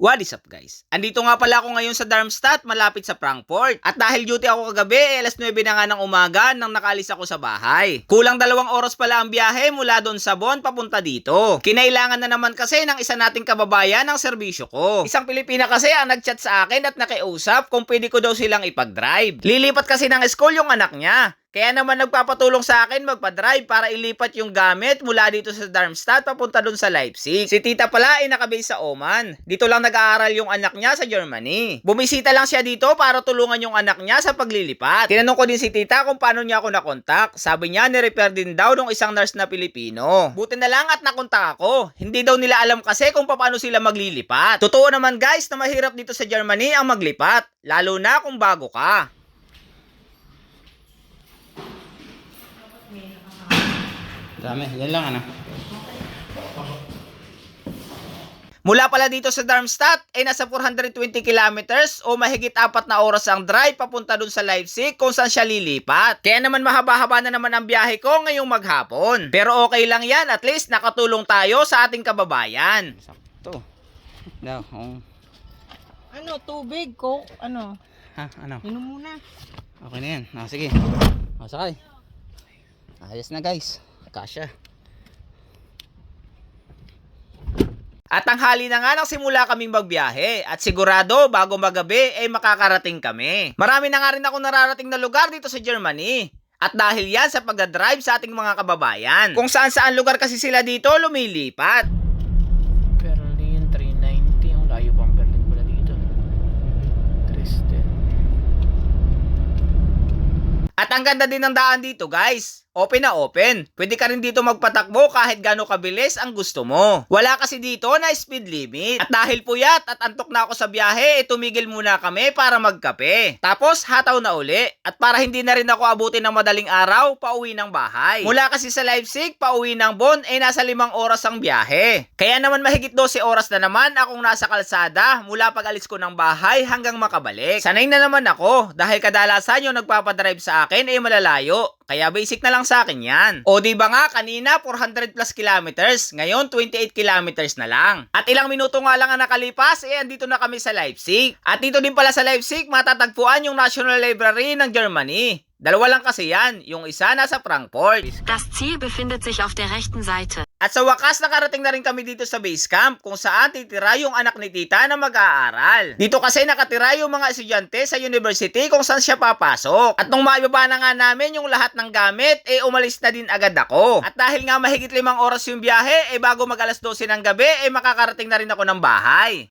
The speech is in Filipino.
What is up guys? Andito nga pala ako ngayon sa Darmstadt, malapit sa Frankfurt. At dahil duty ako kagabi, eh, alas 9 na nga ng umaga nang nakalis ako sa bahay. Kulang dalawang oras pala ang biyahe mula doon sa Bonn papunta dito. Kinailangan na naman kasi ng isa nating kababayan ng serbisyo ko. Isang Pilipina kasi ang nagchat sa akin at nakiusap kung pwede ko daw silang ipag-drive. Lilipat kasi ng school yung anak niya. Kaya naman nagpapatulong sa akin magpa-drive para ilipat yung gamit mula dito sa Darmstadt papunta dun sa Leipzig. Si tita pala ay nakabase sa Oman. Dito lang nag-aaral yung anak niya sa Germany. Bumisita lang siya dito para tulungan yung anak niya sa paglilipat. Tinanong ko din si tita kung paano niya ako nakontak. Sabi niya ni-repair din daw ng isang nurse na Pilipino. Buti na lang at nakontak ako. Hindi daw nila alam kasi kung paano sila maglilipat. Totoo naman guys na mahirap dito sa Germany ang maglipat. Lalo na kung bago ka. Dami, yan lang ano. Mula pala dito sa Darmstadt ay nasa 420 kilometers o mahigit apat na oras ang drive papunta dun sa Leipzig kung saan siya lilipat. Kaya naman mahaba-haba na naman ang biyahe ko ngayong maghapon. Pero okay lang yan, at least nakatulong tayo sa ating kababayan. Sakto. Daw, oh. Ano, tubig, coke, ano, Ha, ano? inom muna. Okay na yan. Ah, sige. O, sakay. Ayos na guys. Kasya. At tanghali na nga nang simula kaming magbiyahe at sigurado bago magabi ay makakarating kami. Marami na nga rin ako nararating na lugar dito sa Germany. At dahil yan sa pagdadrive sa ating mga kababayan. Kung saan saan lugar kasi sila dito lumilipat. Berlin 390. Ang layo pa ang Berlin pala dito. Triste. At ang ganda din ng daan dito guys. Open na open. Pwede ka rin dito magpatakbo kahit gano'ng kabilis ang gusto mo. Wala kasi dito na speed limit. At dahil puyat at antok na ako sa biyahe, eh, tumigil muna kami para magkape. Tapos hataw na uli. At para hindi na rin ako abutin ng madaling araw, pauwi ng bahay. Mula kasi sa Leipzig, pauwi ng Bonn, ay nasa limang oras ang biyahe. Kaya naman mahigit 12 oras na naman akong nasa kalsada mula pag alis ko ng bahay hanggang makabalik. Sanay na naman ako dahil kadalasan yung nagpapadrive sa akin ay malalayo. Kaya basic na lang sa akin yan. O di ba nga kanina 400 plus kilometers, ngayon 28 kilometers na lang. At ilang minuto nga lang ang nakalipas, eh andito na kami sa Leipzig. At dito din pala sa Leipzig, matatagpuan yung National Library ng Germany. Dalawa lang kasi yan, yung isa nasa Frankfurt. Das Ziel befindet sich auf der rechten Seite. At sa wakas, nakarating na rin kami dito sa base camp kung saan titira yung anak ni tita na mag-aaral. Dito kasi nakatira yung mga estudyante sa university kung saan siya papasok. At nung maibaba na nga namin yung lahat ng gamit, eh umalis na din agad ako. At dahil nga mahigit limang oras yung biyahe, eh bago mag alas 12 ng gabi, eh makakarating na rin ako ng bahay.